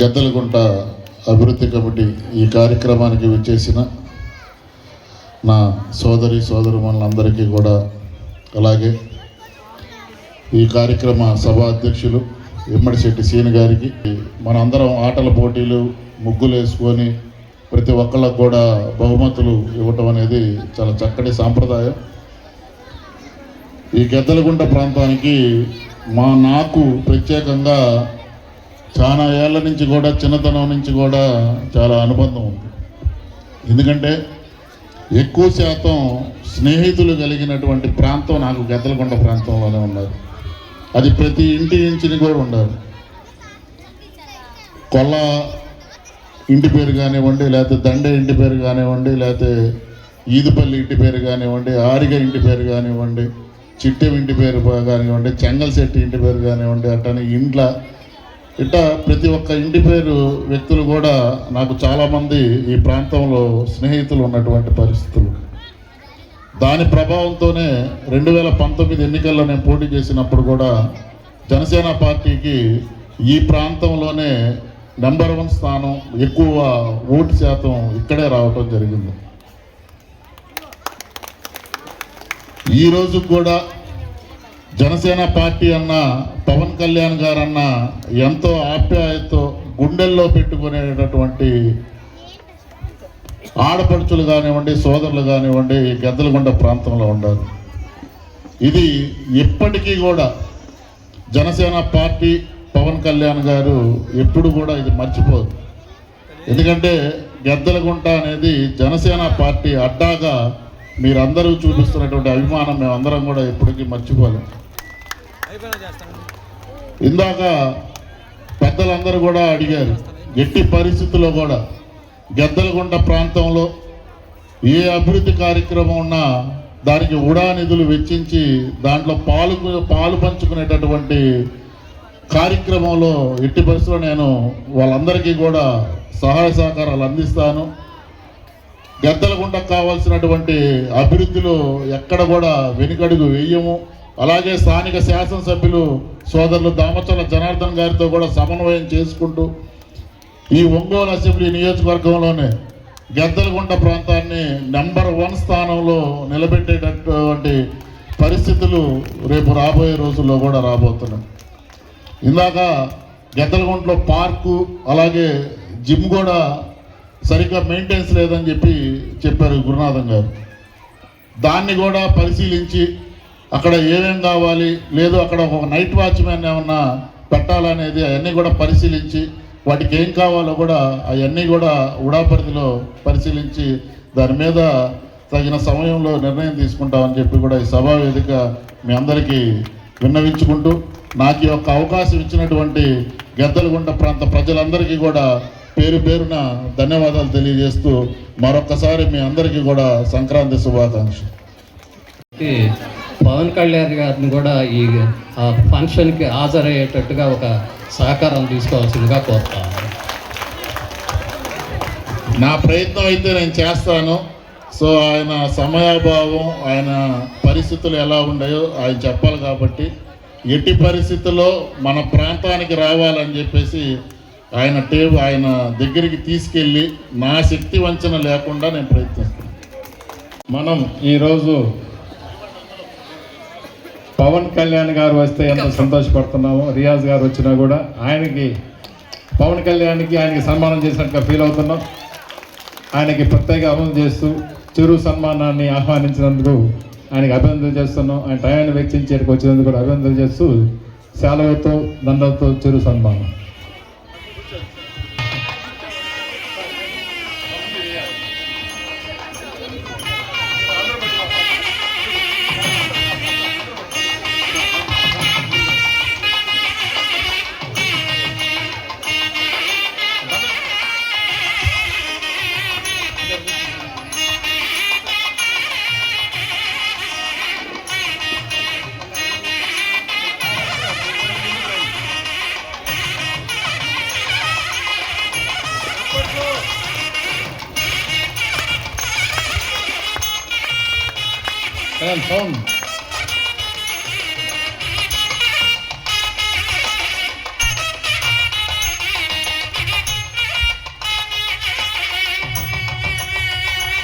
గద్దలగుంట అభివృద్ధి కమిటీ ఈ కార్యక్రమానికి విచ్చేసిన నా సోదరి సోదరుమణులందరికీ కూడా అలాగే ఈ కార్యక్రమ సభ అధ్యక్షులు ఇమ్మడిశెట్టి సీని గారికి మనందరం ఆటల పోటీలు ముగ్గులు వేసుకొని ప్రతి ఒక్కళ్ళకు కూడా బహుమతులు ఇవ్వటం అనేది చాలా చక్కటి సాంప్రదాయం. ఈ గద్దలగుంట ప్రాంతానికి మా నాకు ప్రత్యేకంగా చాలా ఏళ్ళ నుంచి కూడా చిన్నతనం నుంచి కూడా చాలా అనుబంధం ఉంది. ఎందుకంటే ఎక్కువ శాతం స్నేహితులు కలిగినటువంటి ప్రాంతం నాకు గద్దలకొండ ప్రాంతంలోనే ఉన్నారు అది ప్రతి ఇంటి ఇంటిని కూడా ఉండాలి. కొల్ల ఇంటి పేరు కానివ్వండి లేకపోతే దండే ఇంటి పేరు కానివ్వండి లేకపోతే ఈదుపల్లి ఇంటి పేరు కానివ్వండి ఆరిగ ఇంటి పేరు కానివ్వండి చిట్టెం ఇంటి పేరు కానివ్వండి చెంగల్శెట్టి ఇంటి పేరు కానివ్వండి అట్టని ఇంట్లో ఇట్లా ప్రతి ఒక్క ఇంటి పేరు వ్యక్తులు కూడా నాకు చాలామంది ఈ ప్రాంతంలో స్నేహితులు ఉన్నటువంటి పరిస్థితులు. దాని ప్రభావంతోనే రెండు వేల పంతొమ్మిది ఎన్నికల్లో నేను పోటీ చేసినప్పుడు కూడా జనసేన పార్టీకి ఈ ప్రాంతంలోనే నెంబర్ వన్ స్థానం ఎక్కువ ఓటు శాతం ఇక్కడే రావటం జరిగింది. ఈ కూడా జనసేన పార్టీ అన్న పవన్ కళ్యాణ్ గారు అన్న ఎంతో ఆప్యాయతో గుండెల్లో పెట్టుకునేటటువంటి ఆడపడుచులు కానివ్వండి సోదరులు కానివ్వండి గద్దలగొండ ప్రాంతంలో ఉండాలి. ఇది ఎప్పటికీ కూడా జనసేన పార్టీ పవన్ కళ్యాణ్ గారు ఎప్పుడు కూడా ఇది మర్చిపోదు. ఎందుకంటే గద్దలగుంట అనేది జనసేన పార్టీ అడ్డాగా మీరందరూ చూపిస్తున్నటువంటి అభిమానం మేమందరం కూడా ఎప్పటికీ మర్చిపోలేం. ఇందాక పెద్దలందరూ కూడా అడిగారు ఎట్టి పరిస్థితుల్లో కూడా గద్దలగుంట ప్రాంతంలో ఏ అభివృద్ధి కార్యక్రమం ఉన్నా దానికి ఉడా నిధులు వెచ్చించి దాంట్లో పాలు పాలు పంచుకునేటటువంటి కార్యక్రమంలో ఎట్టి పరిస్థితుల్లో నేను వాళ్ళందరికీ కూడా సహాయ సహకారాలు అందిస్తాను. గద్దలగుంటకు కావాల్సినటువంటి అభివృద్ధిలో ఎక్కడ కూడా వెనుకడుగు వేయము. అలాగే స్థానిక శాసనసభ్యులు సోదరులు దామచల జనార్దన్ గారితో కూడా సమన్వయం చేసుకుంటూ ఈ ఒంగోలు అసెంబ్లీ నియోజకవర్గంలోనే గద్దలగుంట ప్రాంతాన్ని నెంబర్ వన్ స్థానంలో నిలబెట్టేటటువంటి పరిస్థితులు రేపు రాబోయే రోజుల్లో కూడా రాబోతున్నాయి. ఇందాక గద్దలగుంటలో పార్కు అలాగే జిమ్ కూడా సరిగ్గా మెయింటెన్స్ లేదని చెప్పి చెప్పారు గురునాథం గారు. దాన్ని కూడా పరిశీలించి అక్కడ ఏమేం కావాలి? లేదు అక్కడ ఒక నైట్ వాచ్మెన్ ఏమన్నా పెట్టాలనేది అవన్నీ కూడా పరిశీలించి వాటికి ఏం కావాలో కూడా అవన్నీ కూడా ఉడాపరిధిలో పరిశీలించి దాని మీద తగిన సమయంలో నిర్ణయం తీసుకుంటామని చెప్పి కూడా ఈ సభా వేదిక మీ అందరికీ విన్నవించుకుంటూ నాకు ఈ యొక్క అవకాశం ఇచ్చినటువంటి గద్దలగుంట ప్రాంత ప్రజలందరికీ కూడా పేరు పేరున ధన్యవాదాలు తెలియజేస్తూ మరొక్కసారి మీ అందరికీ కూడా సంక్రాంతి శుభాకాంక్షలు. పవన్ కళ్యాణ్ గారిని కూడా ఈ ఆ ఫంక్షన్కి హాజరయ్యేటట్టుగా ఒక సహకారం తీసుకోవాల్సిందిగా కోరుతాను నా ప్రయత్నం అయితే నేను చేస్తాను. సో ఆయన సమయాభావం ఆయన పరిస్థితులు ఎలా ఉన్నాయో ఆయన చెప్పాలి కాబట్టి ఎట్టి పరిస్థితుల్లో మన ప్రాంతానికి రావాలని చెప్పేసి ఆయన టేబు ఆయన దగ్గరికి తీసుకెళ్ళి నా శక్తి వంచన లేకుండా నేను ప్రయత్నిస్తాను. మనం ఈరోజు పవన్ కళ్యాణ్ గారు వస్తే ఎంత సంతోషపడుతున్నామో రియాజ్ గారు వచ్చినా కూడా ఆయనకి పవన్ కళ్యాణ్కి ఆయనకి సన్మానం చేసినట్టుగా ఫీల్ అవుతున్నాం. ఆయనకి ప్రత్యేక అమలు చేస్తూ చిరు సన్మానాన్ని ఆహ్వానించినందుకు ఆయనకి అభినందనలు చేస్తున్నాం. ఆయన టయాన్ని వెచ్చించి ఇక్కడికి వచ్చినందుకు కూడా అభినందనలు చేస్తూ సెలవుతో దండలతో చిరు సన్మానం. Dalam tong.